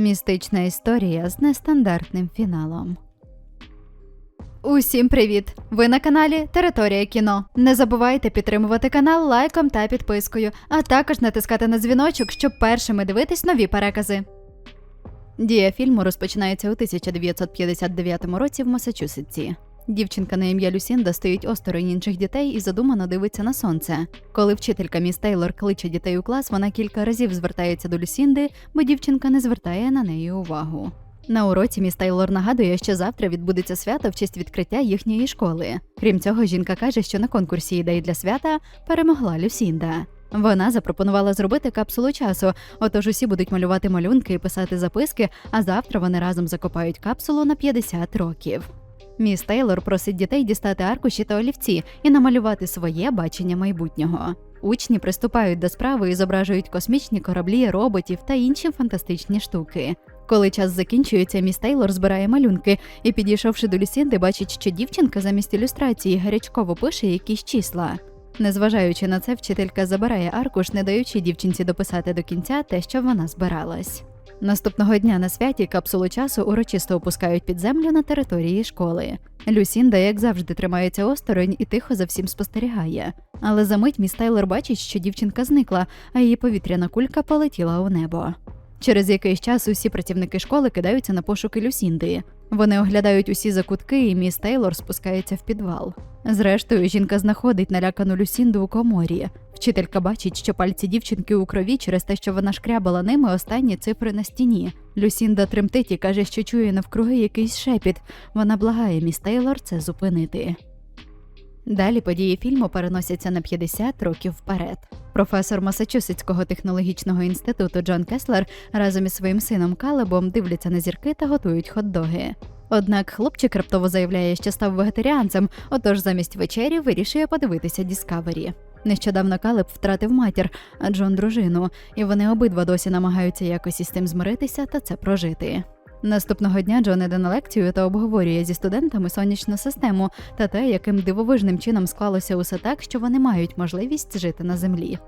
Містична історія з нестандартним фіналом. Усім привіт! Ви на каналі Територія кіно. Не забувайте підтримувати канал лайком та підпискою, а також натискати на дзвіночок, щоб першими дивитись нові перекази. Дія фільму розпочинається у 1959 році в Масачусетсі. Дівчинка на ім'я Люсінда стоїть осторонь інших дітей і задумано дивиться на сонце. Коли вчителька міс Тейлор кличе дітей у клас, вона кілька разів звертається до Люсінди, бо дівчинка не звертає на неї увагу. На уроці міс Тейлор нагадує, що завтра відбудеться свято в честь відкриття їхньої школи. Крім цього, жінка каже, що на конкурсі ідей для свята перемогла Люсінда. Вона запропонувала зробити капсулу часу, отож усі будуть малювати малюнки і писати записки, а завтра вони разом закопають капсулу на 50 років. Міс Тейлор просить дітей дістати аркуші та олівці і намалювати своє бачення майбутнього. Учні приступають до справи і зображують космічні кораблі, роботів та інші фантастичні штуки. Коли час закінчується, міс Тейлор збирає малюнки і, підійшовши до Люсінди, бачить, що дівчинка замість ілюстрації гарячково пише якісь числа. Незважаючи на це, вчителька забирає аркуш, не даючи дівчинці дописати до кінця те, що вона збиралась. Наступного дня на святі капсулу часу урочисто опускають під землю на території школи. Люсінда, як завжди, тримається осторонь і тихо за всім спостерігає. Але за мить міс Тайлер бачить, що дівчинка зникла, а її повітряна кулька полетіла у небо. Через якийсь час усі працівники школи кидаються на пошуки Люсінди. Вони оглядають усі закутки, і міс Тейлор спускається в підвал. Зрештою, жінка знаходить налякану Люсінду у коморі. Вчителька бачить, що пальці дівчинки у крові через те, що вона шкрябала ними останні цифри на стіні. Люсінда тремтить і каже, що чує навкруги якийсь шепіт. Вона благає міс Тейлор це зупинити. Далі події фільму переносяться на 50 років вперед. Професор Масачусетського технологічного інституту Джон Кеслер разом із своїм сином Калебом дивляться на зірки та готують хот-доги. Однак хлопчик раптово заявляє, що став вегетаріанцем, отож замість вечері вирішує подивитися Діскавері. Нещодавно Калеб втратив матір, а Джон дружину, і вони обидва досі намагаються якось із тим змиритися та це прожити. Наступного дня Джон іде на лекцію та обговорює зі студентами сонячну систему та те, яким дивовижним чином склалося усе так, що вони мають можливість жити на землі.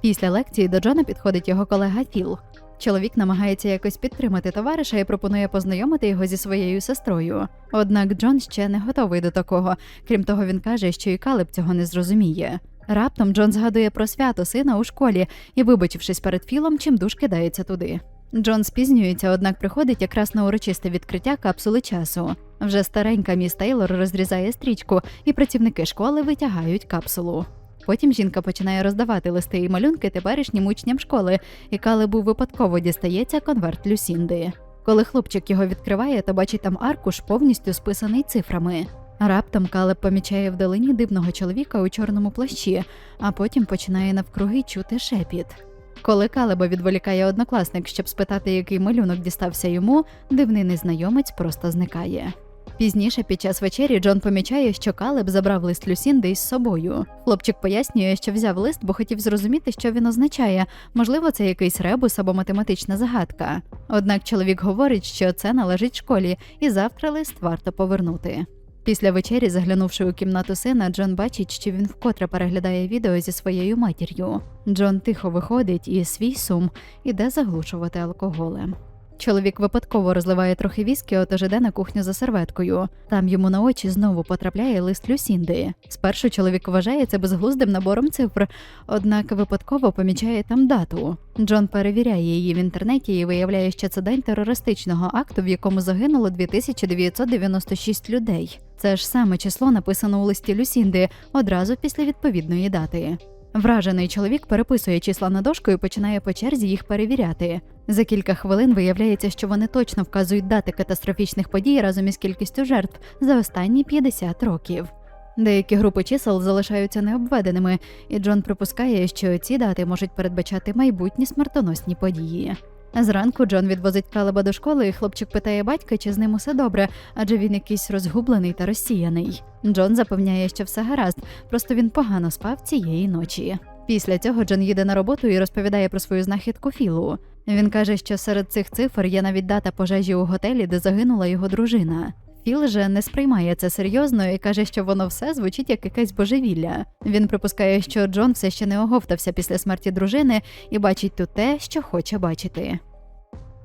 Після лекції до Джона підходить його колега Філ. Чоловік намагається якось підтримати товариша і пропонує познайомити його зі своєю сестрою. Однак Джон ще не готовий до такого. Крім того, він каже, що і Калеб цього не зрозуміє. Раптом Джон згадує про свято сина у школі і, вибачившись перед Філом, чимдуж кидається туди. Джон спізнюється, однак приходить якраз на урочисте відкриття капсули часу. Вже старенька міс Тейлор розрізає стрічку, і працівники школи витягають капсулу. Потім жінка починає роздавати листи і малюнки теперішнім учням школи, і Калебу випадково дістається конверт Люсінди. Коли хлопчик його відкриває, то бачить там аркуш повністю списаний цифрами. Раптом Калеб помічає вдалині дивного чоловіка у чорному плащі, а потім починає навкруги чути шепіт. Коли Калеба відволікає однокласник, щоб спитати, який малюнок дістався йому, дивний незнайомець просто зникає. Пізніше, під час вечері, Джон помічає, що Калеб забрав лист Люсінди із собою. Хлопчик пояснює, що взяв лист, бо хотів зрозуміти, що він означає. Можливо, це якийсь ребус або математична загадка. Однак чоловік говорить, що це належить школі, і завтра лист варто повернути. Після вечері, заглянувши у кімнату сина, Джон бачить, що він вкотре переглядає відео зі своєю матір'ю. Джон тихо виходить і свій сум іде заглушувати алкоголем. Чоловік випадково розливає трохи віскі, отож іде на кухню за серветкою. Там йому на очі знову потрапляє лист Люсінди. Спершу чоловік вважає це безглуздим набором цифр, однак випадково помічає там дату. Джон перевіряє її в інтернеті і виявляє, що це день терористичного акту, в якому загинуло 2996 людей. Це ж саме число написано у листі Люсінди одразу після відповідної дати. Вражений чоловік переписує числа на дошку і починає по черзі їх перевіряти. За кілька хвилин виявляється, що вони точно вказують дати катастрофічних подій разом із кількістю жертв за останні 50 років. Деякі групи чисел залишаються необведеними, і Джон припускає, що ці дати можуть передбачати майбутні смертоносні події. Зранку Джон відвозить Калеба до школи, і хлопчик питає батька, чи з ним усе добре, адже він якийсь розгублений та розсіяний. Джон запевняє, що все гаразд, просто він погано спав цієї ночі. Після цього Джон їде на роботу і розповідає про свою знахідку Філу. Він каже, що серед цих цифр є навіть дата пожежі у готелі, де загинула його дружина. Філ же не сприймає це серйозно і каже, що воно все звучить як якесь божевілля. Він припускає, що Джон все ще не оговтався після смерті дружини і бачить тут те, що хоче бачити.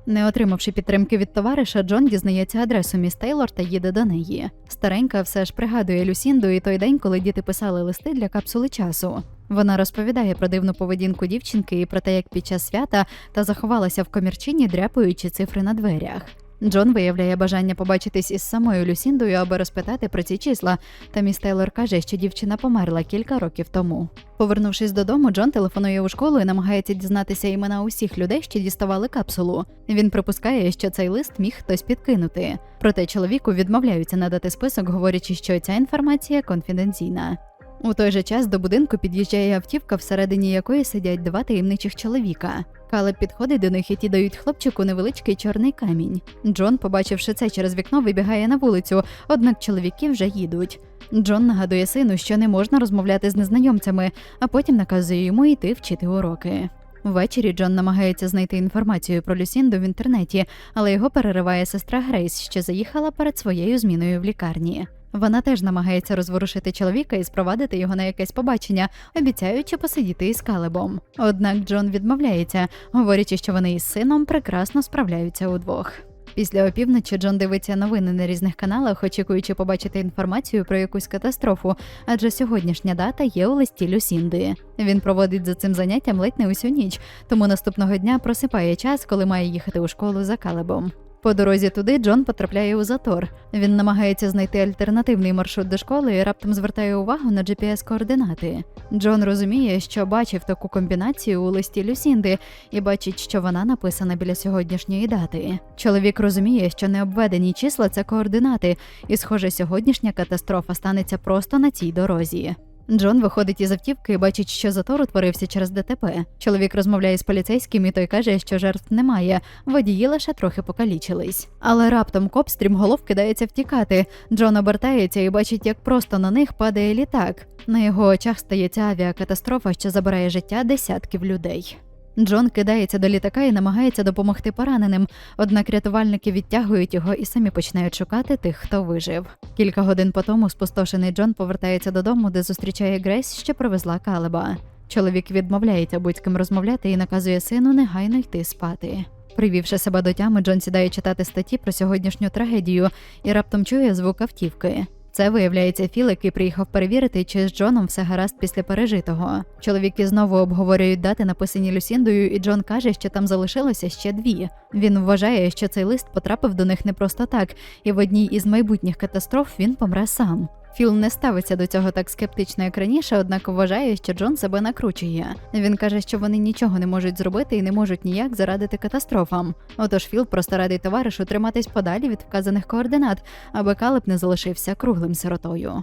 Не отримавши підтримки від товариша, Джон дізнається адресу міс Тейлор та їде до неї. Старенька все ж пригадує Люсінду і той день, коли діти писали листи для капсули часу. Вона розповідає про дивну поведінку дівчинки і про те, як під час свята та заховалася в комірчині, дряпаючи цифри на дверях. Джон виявляє бажання побачитись із самою Люсіндою, аби розпитати про ці числа. Та міс Тейлор каже, що дівчина померла кілька років тому. Повернувшись додому, Джон телефонує у школу і намагається дізнатися імена усіх людей, що діставали капсулу. Він припускає, що цей лист міг хтось підкинути. Проте чоловіку відмовляються надати список, говорячи, що ця інформація конфіденційна. У той же час до будинку під'їжджає автівка, всередині якої сидять два таємничих чоловіка. Калеб підходить до них і ті дають хлопчику невеличкий чорний камінь. Джон, побачивши це через вікно, вибігає на вулицю, однак чоловіки вже їдуть. Джон нагадує сину, що не можна розмовляти з незнайомцями, а потім наказує йому йти вчити уроки. Ввечері Джон намагається знайти інформацію про Люсінду в інтернеті, але його перериває сестра Грейс, що заїхала перед своєю зміною в лікарні. Вона теж намагається розворушити чоловіка і спровадити його на якесь побачення, обіцяючи посидіти із Калебом. Однак Джон відмовляється, говорячи, що вони із сином прекрасно справляються удвох. Після опівночі Джон дивиться новини на різних каналах, очікуючи побачити інформацію про якусь катастрофу, адже сьогоднішня дата є у листі Люсінди. Він проводить за цим заняттям ледь не усю ніч, тому наступного дня просипає час, коли має їхати у школу за Калебом. По дорозі туди Джон потрапляє у затор. Він намагається знайти альтернативний маршрут до школи і раптом звертає увагу на GPS-координати. Джон розуміє, що бачив таку комбінацію у листі Люсінди і бачить, що вона написана біля сьогоднішньої дати. Чоловік розуміє, що необведені числа це координати, і, схоже, сьогоднішня катастрофа станеться просто на цій дорозі. Джон виходить із автівки і бачить, що затор утворився через ДТП. Чоловік розмовляє з поліцейським, і той каже, що жертв немає, водії лише трохи покалічились. Але раптом коп стрімголов кидається втікати. Джон обертається і бачить, як просто на них падає літак. На його очах стається авіакатастрофа, що забирає життя десятків людей. Джон кидається до літака і намагається допомогти пораненим, однак рятувальники відтягують його і самі починають шукати тих, хто вижив. Кілька годин по тому спустошений Джон повертається додому, де зустрічає Грейс, що привезла Калеба. Чоловік відмовляється будь з ким розмовляти і наказує сину негайно йти спати. Привівши себе до тями, Джон сідає читати статті про сьогоднішню трагедію і раптом чує звук автівки. Це виявляється Філ, який приїхав перевірити, чи з Джоном все гаразд після пережитого. Чоловіки знову обговорюють дати, написані Люсіндою, і Джон каже, що там залишилося ще дві. Він вважає, що цей лист потрапив до них не просто так, і в одній із майбутніх катастроф він помре сам. Філ не ставиться до цього так скептично, як раніше, однак вважає, що Джон себе накручує. Він каже, що вони нічого не можуть зробити і не можуть ніяк зарадити катастрофам. Отож Філ просто радить товаришу триматись подалі від вказаних координат, аби Калеб не залишився круглим сиротою.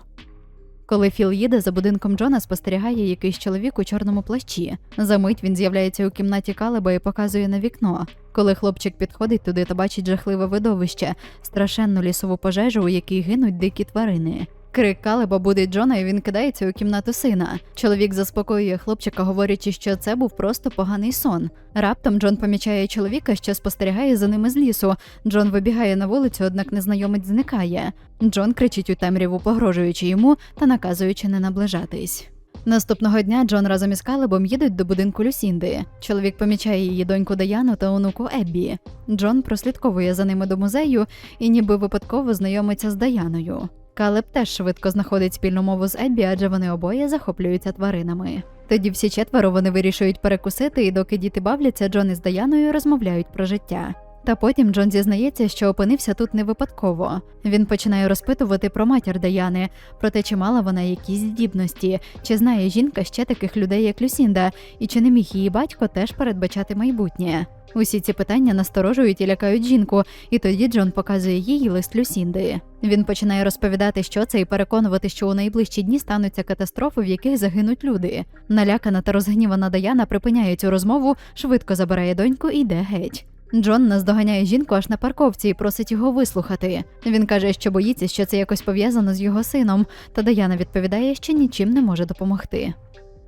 Коли Філ їде, за будинком Джона спостерігає якийсь чоловік у чорному плащі. Замить він з'являється у кімнаті Калеба і показує на вікно. Коли хлопчик підходить туди та бачить жахливе видовище, страшенну лісову пожежу, у якій гинуть дикі тварини. Крик Калеба будить Джона, і він кидається у кімнату сина. Чоловік заспокоює хлопчика, говорячи, що це був просто поганий сон. Раптом Джон помічає чоловіка, що спостерігає за ними з лісу. Джон вибігає на вулицю, однак незнайомець зникає. Джон кричить у темряву, погрожуючи йому та наказуючи не наближатись. Наступного дня Джон разом із Калебом їдуть до будинку Люсінди. Чоловік помічає її доньку Даяну та онуку Еббі. Джон прослідковує за ними до музею і ніби випадково знайомиться з Даяною. Калеб теж швидко знаходить спільну мову з Еббі, адже вони обоє захоплюються тваринами. Тоді всі четверо вони вирішують перекусити, і доки діти бавляться, Джон із Даяною розмовляють про життя. Та потім Джон зізнається, що опинився тут не випадково. Він починає розпитувати про матір Даяни, про те, чи мала вона якісь здібності, чи знає жінка ще таких людей, як Люсінда, і чи не міг її батько теж передбачати майбутнє. Усі ці питання насторожують і лякають жінку, і тоді Джон показує їй лист Люсінди. Він починає розповідати, що це, і переконувати, що у найближчі дні стануться катастрофи, в яких загинуть люди. Налякана та розгнівана Даяна припиняє цю розмову, швидко забирає доньку і йде геть. Джон наздоганяє жінку аж на парковці і просить його вислухати. Він каже, що боїться, що це якось пов'язано з його сином, та Даяна відповідає, що нічим не може допомогти.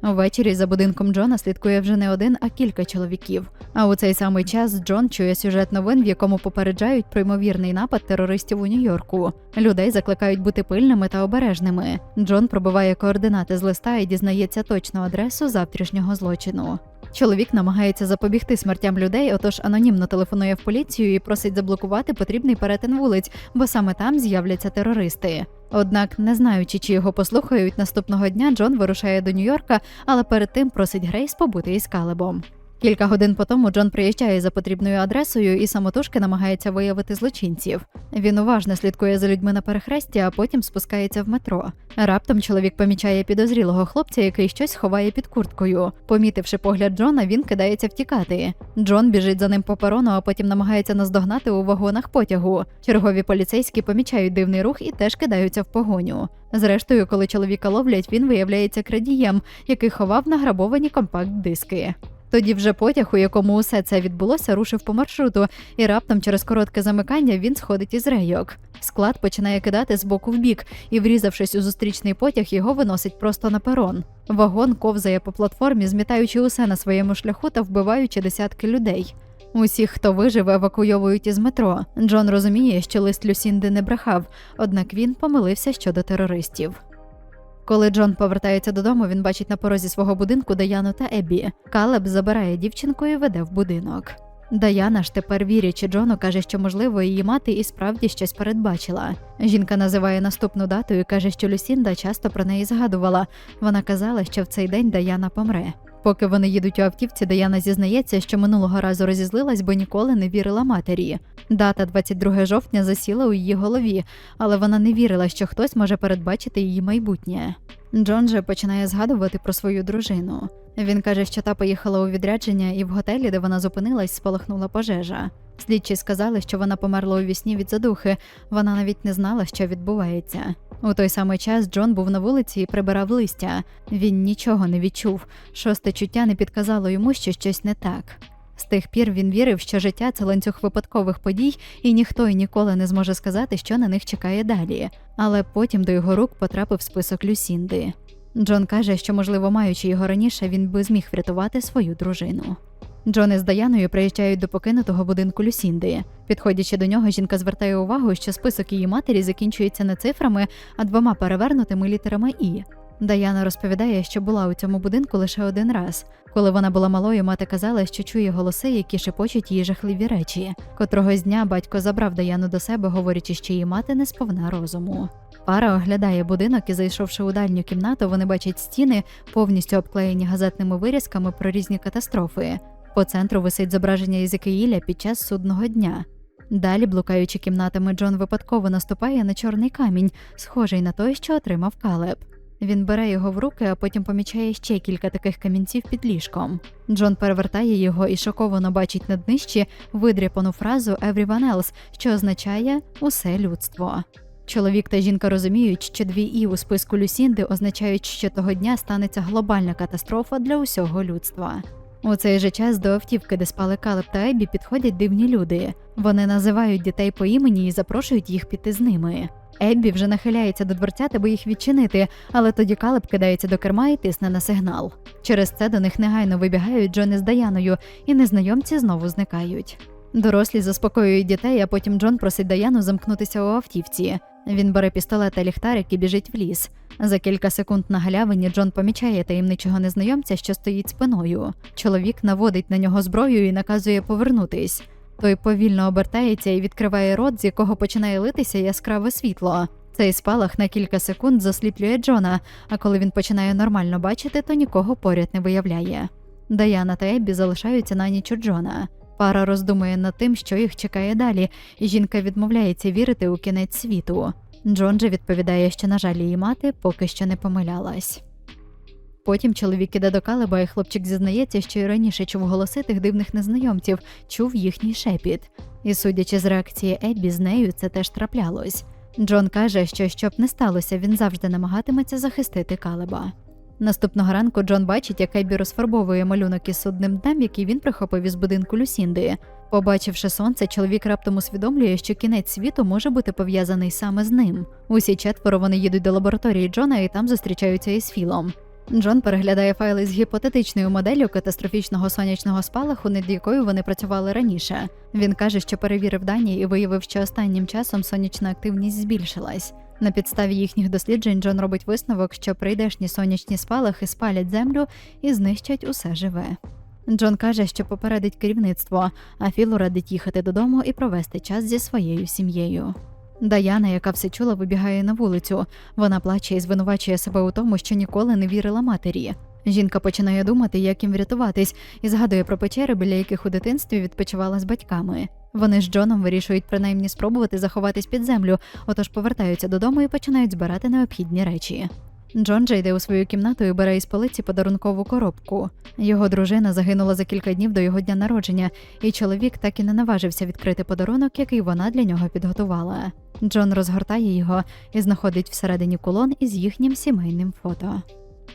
Ввечері за будинком Джона слідкує вже не один, а кілька чоловіків. А у цей самий час Джон чує сюжет новин, в якому попереджають про ймовірний напад терористів у Нью-Йорку. Людей закликають бути пильними та обережними. Джон пробиває координати з листа і дізнається точну адресу завтрашнього злочину. Чоловік намагається запобігти смертям людей, отож анонімно телефонує в поліцію і просить заблокувати потрібний перетин вулиць, бо саме там з'являться терористи. Однак, не знаючи, чи його послухають, наступного дня Джон вирушає до Нью-Йорка, але перед тим просить Грейс побути із Калебом. Кілька годин по тому Джон приїжджає за потрібною адресою і самотужки намагається виявити злочинців. Він уважно слідкує за людьми на перехресті, а потім спускається в метро. Раптом чоловік помічає підозрілого хлопця, який щось ховає під курткою. Помітивши погляд Джона, він кидається втікати. Джон біжить за ним по перону, а потім намагається наздогнати у вагонах потягу. Чергові поліцейські помічають дивний рух і теж кидаються в погоню. Зрештою, коли чоловіка ловлять, він виявляється крадієм, який ховав награбовані компакт-диски. Тоді вже потяг, у якому усе це відбулося, рушив по маршруту, і раптом через коротке замикання він сходить із рейок. Склад починає кидати з боку в бік, і, врізавшись у зустрічний потяг, його виносить просто на перон. Вагон ковзає по платформі, змітаючи усе на своєму шляху та вбиваючи десятки людей. Усіх, хто вижив, евакуйовують із метро. Джон розуміє, що лист Люсінди не брехав, однак він помилився щодо терористів. Коли Джон повертається додому, він бачить на порозі свого будинку Даяну та Ебі. Калеб забирає дівчинку і веде в будинок. Даяна ж тепер вірячи Джону, каже, що можливо її мати і справді щось передбачила. Жінка називає наступну дату і каже, що Люсінда часто про неї згадувала. Вона казала, що в цей день Даяна помре. Поки вони їдуть у автівці, Даяна зізнається, що минулого разу розізлилась, бо ніколи не вірила матері. Дата 22 жовтня засіла у її голові, але вона не вірила, що хтось може передбачити її майбутнє. Джон же починає згадувати про свою дружину. Він каже, що та поїхала у відрядження, і в готелі, де вона зупинилась, спалахнула пожежа. Слідчі сказали, що вона померла у вісні від задухи. Вона навіть не знала, що відбувається. У той самий час Джон був на вулиці і прибирав листя. Він нічого не відчув. Шосте чуття не підказало йому, що щось не так. З тих пір він вірив, що життя це ланцюг випадкових подій, і ніхто і ніколи не зможе сказати, що на них чекає далі. Але потім до його рук потрапив список Люсінди. Джон каже, що, можливо, маючи його раніше, він би зміг врятувати свою дружину. Джон ізДаяною приїжджають до покинутого будинку Люсінди. Підходячи до нього, жінка звертає увагу, що список її матері закінчується не цифрами, а двома перевернутими літерами І. Даяна розповідає, що була у цьому будинку лише один раз. Коли вона була малою, мати казала, що чує голоси, які шепочуть їй жахливі речі. Котрогось дня батько забрав Даяну до себе, говорячи, що її мати не сповна розуму. Пара оглядає будинок і, зайшовши у дальню кімнату, вони бачать стіни, повністю обклеєні газетними вирізками про різні катастрофи. По центру висить зображення Ізекиїля під час судного дня. Далі, блукаючи кімнатами, Джон випадково наступає на чорний камінь, схожий на той, що отримав Калеб. Він бере його в руки, а потім помічає ще кілька таких камінців під ліжком. Джон перевертає його і шоковано бачить на днищі видряпану фразу «everyone else», що означає усе людство. Чоловік та жінка розуміють, що дві і у списку Люсінди означають, що того дня станеться глобальна катастрофа для усього людства. У цей же час до автівки, де спали Калеб та Ебі, підходять дивні люди. Вони називають дітей по імені і запрошують їх піти з ними. Еббі вже нахиляється до дверця, аби їх відчинити, але тоді Калеб кидається до керма і тисне на сигнал. Через це до них негайно вибігають Джон із Даяною, і незнайомці знову зникають. Дорослі заспокоюють дітей, а потім Джон просить Даяну замкнутися у автівці. Він бере пістолет та ліхтарик і біжить в ліс. За кілька секунд на галявині Джон помічає таємничого незнайомця, що стоїть спиною. Чоловік наводить на нього зброю і наказує повернутись. Той повільно обертається і відкриває рот, з якого починає литися яскраве світло. Цей спалах на кілька секунд засліплює Джона, а коли він починає нормально бачити, то нікого поряд не виявляє. Даяна та Еббі залишаються на ніч у Джона. Пара роздумує над тим, що їх чекає далі, і жінка відмовляється вірити у кінець світу. Джон же відповідає, що, на жаль, її мати поки що не помилялась. Потім чоловік іде до Калеба, і хлопчик зізнається, що й раніше чув голоси тих дивних незнайомців, чув їхній шепіт. І судячи з реакції Еббі, з нею це теж траплялось. Джон каже, що щоб не сталося, він завжди намагатиметься захистити Калеба. Наступного ранку Джон бачить, як Еббі розфарбовує малюнок із судним днем, який він прихопив із будинку Люсінди. Побачивши сонце, чоловік раптом усвідомлює, що кінець світу може бути пов'язаний саме з ним. Усі четверо вони їдуть до лабораторії Джона і там зустрічаються із Філом. Джон переглядає файли з гіпотетичною моделлю катастрофічного сонячного спалаху, над якою вони працювали раніше. Він каже, що перевірив дані і виявив, що останнім часом сонячна активність збільшилась. На підставі їхніх досліджень Джон робить висновок, що прийдешні сонячні спалахи спалять землю і знищать усе живе. Джон каже, що попередить керівництво, а Філу радить їхати додому і провести час зі своєю сім'єю. Даяна, яка все чула, вибігає на вулицю. Вона плаче і звинувачує себе у тому, що ніколи не вірила матері. Жінка починає думати, як їм врятуватись, і згадує про печери, біля яких у дитинстві відпочивала з батьками. Вони з Джоном вирішують принаймні спробувати заховатись під землю, отож повертаються додому і починають збирати необхідні речі. Джон же йде у свою кімнату і бере із полиці подарункову коробку. Його дружина загинула за кілька днів до його дня народження, і чоловік так і не наважився відкрити подарунок, який вона для нього підготувала. Джон розгортає його і знаходить всередині кулон із їхнім сімейним фото.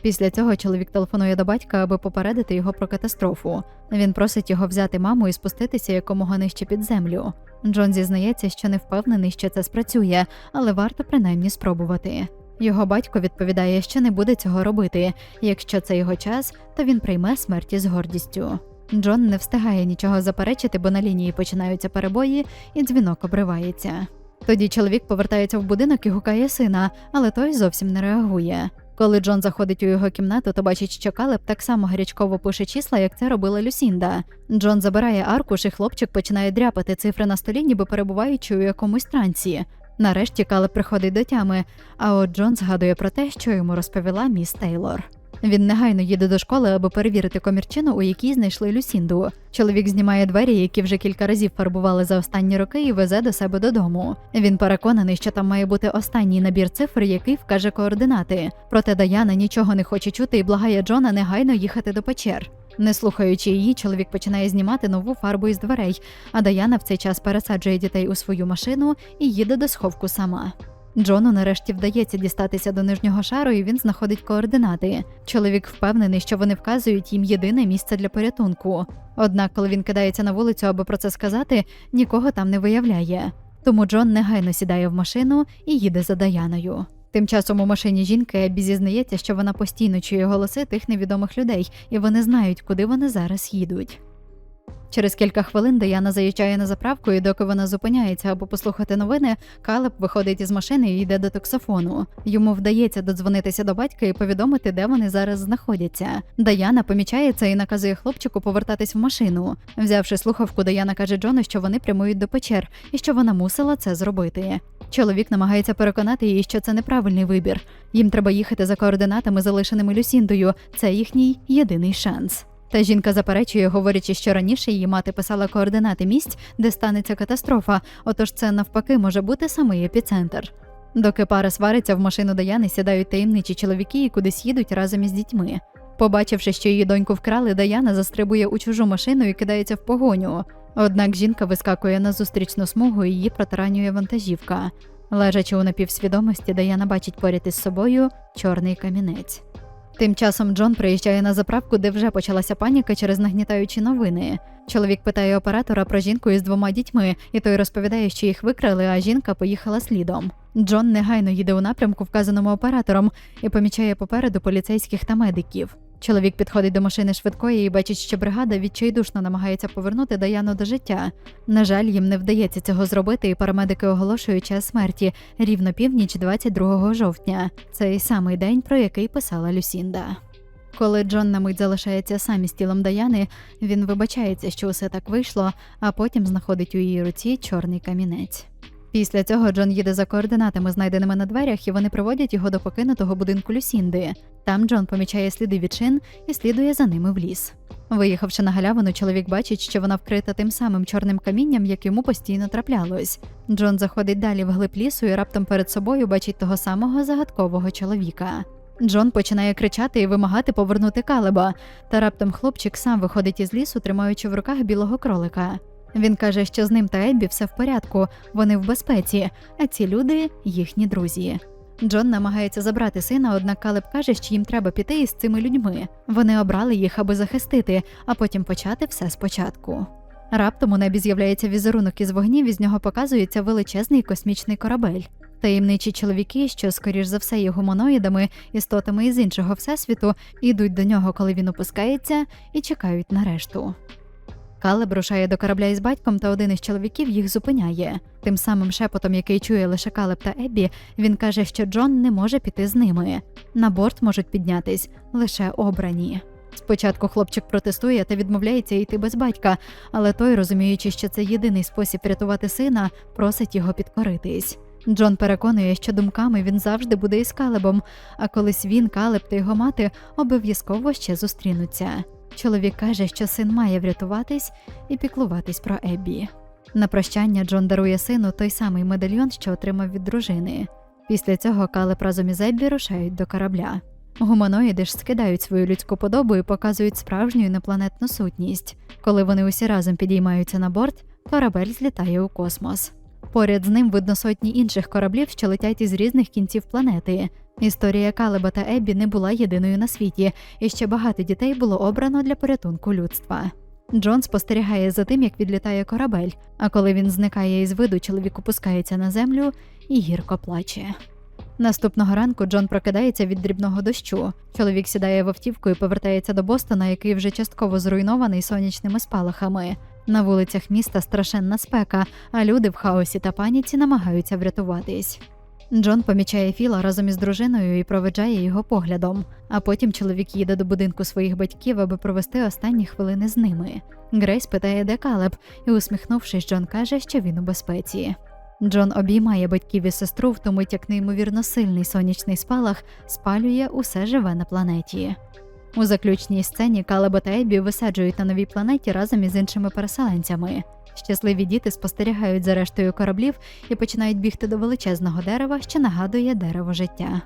Після цього чоловік телефонує до батька, аби попередити його про катастрофу. Він просить його взяти маму і спуститися якомога нижче під землю. Джон зізнається, що не впевнений, що це спрацює, але варто принаймні спробувати. Його батько відповідає, що не буде цього робити. Якщо це його час, то він прийме смерті з гордістю. Джон не встигає нічого заперечити, бо на лінії починаються перебої, і дзвінок обривається. Тоді чоловік повертається в будинок і гукає сина, але той зовсім не реагує. Коли Джон заходить у його кімнату, то бачить, що Калеб так само гарячково пише числа, як це робила Люсінда. Джон забирає аркуш, і хлопчик починає дряпати цифри на столі, ніби перебуваючи у якомусь трансі. Нарешті Калеб приходить до тями, а от Джон згадує про те, що йому розповіла міс Тейлор. Він негайно їде до школи, аби перевірити комірчину, у якій знайшли Люсінду. Чоловік знімає двері, які вже кілька разів фарбували за останні роки, і везе до себе додому. Він переконаний, що там має бути останній набір цифр, який вкаже координати. Проте Даяна нічого не хоче чути і благає Джона негайно їхати до печер. Не слухаючи її, чоловік починає знімати нову фарбу із дверей, а Даяна в цей час пересаджує дітей у свою машину і їде до сховку сама. Джону нарешті вдається дістатися до нижнього шару, і він знаходить координати. Чоловік впевнений, що вони вказують їм єдине місце для порятунку. Однак, коли він кидається на вулицю, аби про це сказати, нікого там не виявляє. Тому Джон негайно сідає в машину і їде за Даяною. Тим часом у машині жінки Еббі зізнається, що вона постійно чує голоси тих невідомих людей, і вони знають, куди вони зараз їдуть. Через кілька хвилин Даяна заїжджає на заправку, і доки вона зупиняється аби послухати новини, Калеб виходить із машини і йде до таксофону. Йому вдається додзвонитися до батька і повідомити, де вони зараз знаходяться. Даяна помічає це і наказує хлопчику повертатись в машину. Взявши слухавку, Даяна каже Джону, що вони прямують до печер і що вона мусила це зробити. Чоловік намагається переконати її, що це неправильний вибір. Їм треба їхати за координатами, залишеними Люсіндою. Це їхній єдиний шанс. Та жінка заперечує, говорячи, що раніше її мати писала координати місць, де станеться катастрофа, отож це навпаки може бути самий епіцентр. Доки пара свариться, в машину Даяни сядають таємничі чоловіки і кудись їдуть разом із дітьми. Побачивши, що її доньку вкрали, Даяна застрибує у чужу машину і кидається в погоню. Однак жінка вискакує на зустрічну смугу і її протаранює вантажівка. Лежачи у напівсвідомості, Даяна бачить поряд із собою чорний камінець. Тим часом Джон приїжджає на заправку, де вже почалася паніка через нагнітаючі новини. Чоловік питає оператора про жінку із двома дітьми, і той розповідає, що їх викрали, а жінка поїхала слідом. Джон негайно їде у напрямку, вказаному оператором, і помічає попереду поліцейських та медиків. Чоловік підходить до машини швидкої і бачить, що бригада відчайдушно намагається повернути Даяну до життя. На жаль, їм не вдається цього зробити, і парамедики оголошують час смерті рівно північ 22 жовтня, цей самий день, про який писала Люсінда. Коли Джон на мить залишається сам із тілом Даяни, він вибачається, що усе так вийшло, а потім знаходить у її руці чорний камінець. Після цього Джон їде за координатами, знайденими на дверях, і вони приводять його до покинутого будинку Люсінди. Там Джон помічає сліди від шин і слідує за ними в ліс. Виїхавши на галявину, чоловік бачить, що вона вкрита тим самим чорним камінням, як йому постійно траплялось. Джон заходить далі в глиб лісу і раптом перед собою бачить того самого загадкового чоловіка. Джон починає кричати і вимагати повернути калеба, та раптом хлопчик сам виходить із лісу, тримаючи в руках білого кролика. Він каже, що з ним та Еббі все в порядку, вони в безпеці, а ці люди їхні друзі. Джон намагається забрати сина, однак Калеб каже, що їм треба піти із цими людьми. Вони обрали їх, аби захистити, а потім почати все спочатку. Раптом у небі з'являється візерунок із вогнів, і з нього показується величезний космічний корабель. Таємничі чоловіки, що, скоріш за все, є гуманоїдами, істотами із іншого всесвіту, ідуть до нього, коли він опускається, і чекають на решту. Калеб рушає до корабля із батьком, та один із чоловіків їх зупиняє. Тим самим шепотом, який чує лише Калеб та Еббі, він каже, що Джон не може піти з ними. На борт можуть піднятись лише обрані. Спочатку хлопчик протестує та відмовляється йти без батька, але той, розуміючи, що це єдиний спосіб врятувати сина, просить його підкоритись. Джон переконує, що думками він завжди буде із Калебом, а колись він, Калеб та його мати обов'язково ще зустрінуться. Чоловік каже, що син має врятуватись і піклуватись про Еббі. На прощання Джон дарує сину той самий медальйон, що отримав від дружини. Після цього Калеб разом із Еббі рушають до корабля. Гуманоїди ж скидають свою людську подобу і показують справжню інопланетну сутність. Коли вони усі разом підіймаються на борт, корабель злітає у космос. Поряд з ним видно сотні інших кораблів, що летять із різних кінців планети. Історія Калеба та Еббі не була єдиною на світі, і ще багато дітей було обрано для порятунку людства. Джон спостерігає за тим, як відлітає корабель, а коли він зникає із виду, чоловік опускається на землю і гірко плаче. Наступного ранку Джон прокидається від дрібного дощу. Чоловік сідає в автівку і повертається до Бостона, який вже частково зруйнований сонячними спалахами. На вулицях міста страшенна спека, а люди в хаосі та паніці намагаються врятуватись. Джон помічає Філа разом із дружиною і проведжає його поглядом. А потім чоловік їде до будинку своїх батьків, аби провести останні хвилини з ними. Грейс питає, де Калеб, і усміхнувшись, Джон каже, що він у безпеці. Джон обіймає батьків і сестру, в тому як неймовірно сильний сонячний спалах спалює усе живе на планеті. У заключній сцені Калеба та Еббі висаджують на новій планеті разом із іншими переселенцями. Щасливі діти спостерігають за рештою кораблів і починають бігти до величезного дерева, що нагадує дерево життя.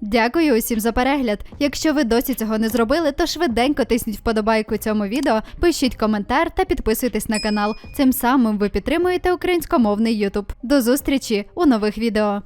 Дякую усім за перегляд. Якщо ви досі цього не зробили, то швиденько тисніть вподобайку цьому відео, пишіть коментар та підписуйтесь на канал. Цим самим ви підтримуєте українськомовний Ютуб. До зустрічі у нових відео.